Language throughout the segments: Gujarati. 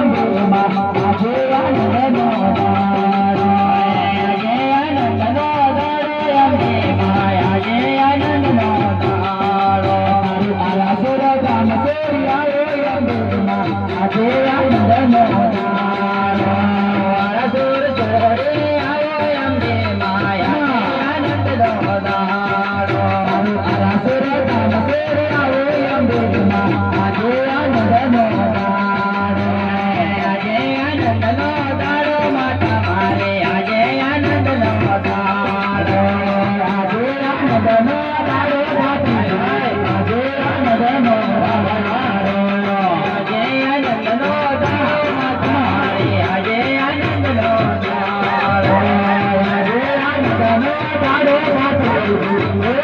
I do, I do, I do,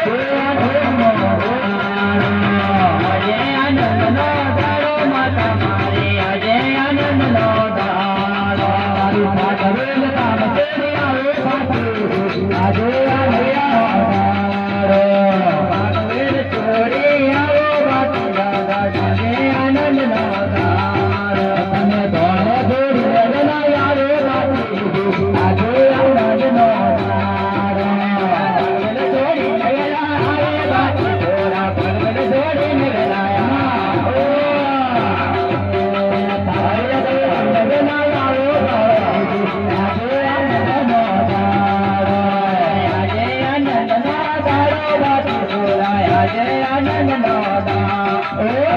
Yeah. જય આનંદ દાદા ઓ